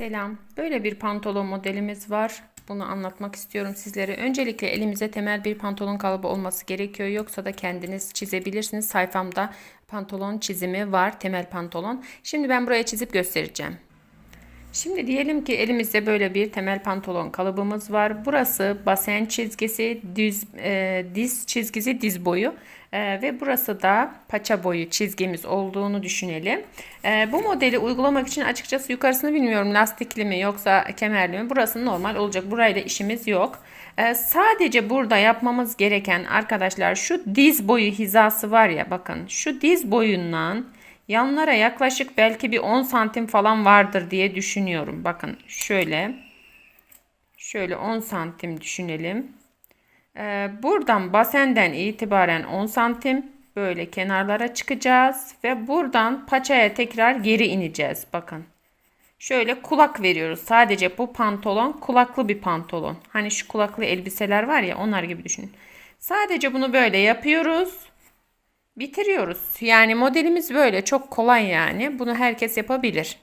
Selam. Böyle bir pantolon modelimiz var. Bunu anlatmak istiyorum sizlere. Öncelikle elimize temel bir pantolon kalıbı olması gerekiyor. Yoksa da kendiniz çizebilirsiniz. Sayfamda pantolon çizimi var. Temel pantolon. Şimdi ben buraya çizip göstereceğim. Şimdi diyelim ki elimizde böyle bir temel pantolon kalıbımız var. Burası basen çizgisi, düz e, diz çizgisi, diz boyu E, ve burası da paça boyu çizgimiz olduğunu düşünelim. E, bu modeli uygulamak için açıkçası yukarısını bilmiyorum lastikli mi yoksa kemerli mi? Burası normal olacak. Burayla işimiz yok. E, sadece burada yapmamız gereken arkadaşlar şu diz boyu hizası var ya bakın şu diz boyundan Yanlara yaklaşık belki bir 10 santim falan vardır diye düşünüyorum. Bakın şöyle. Şöyle 10 santim düşünelim. Ee, buradan basenden itibaren 10 santim böyle kenarlara çıkacağız. Ve buradan paçaya tekrar geri ineceğiz. Bakın. Şöyle kulak veriyoruz. Sadece bu pantolon kulaklı bir pantolon. Hani şu kulaklı elbiseler var ya onlar gibi düşünün. Sadece bunu böyle yapıyoruz. Bitiriyoruz. Yani modelimiz böyle çok kolay yani. Bunu herkes yapabilir.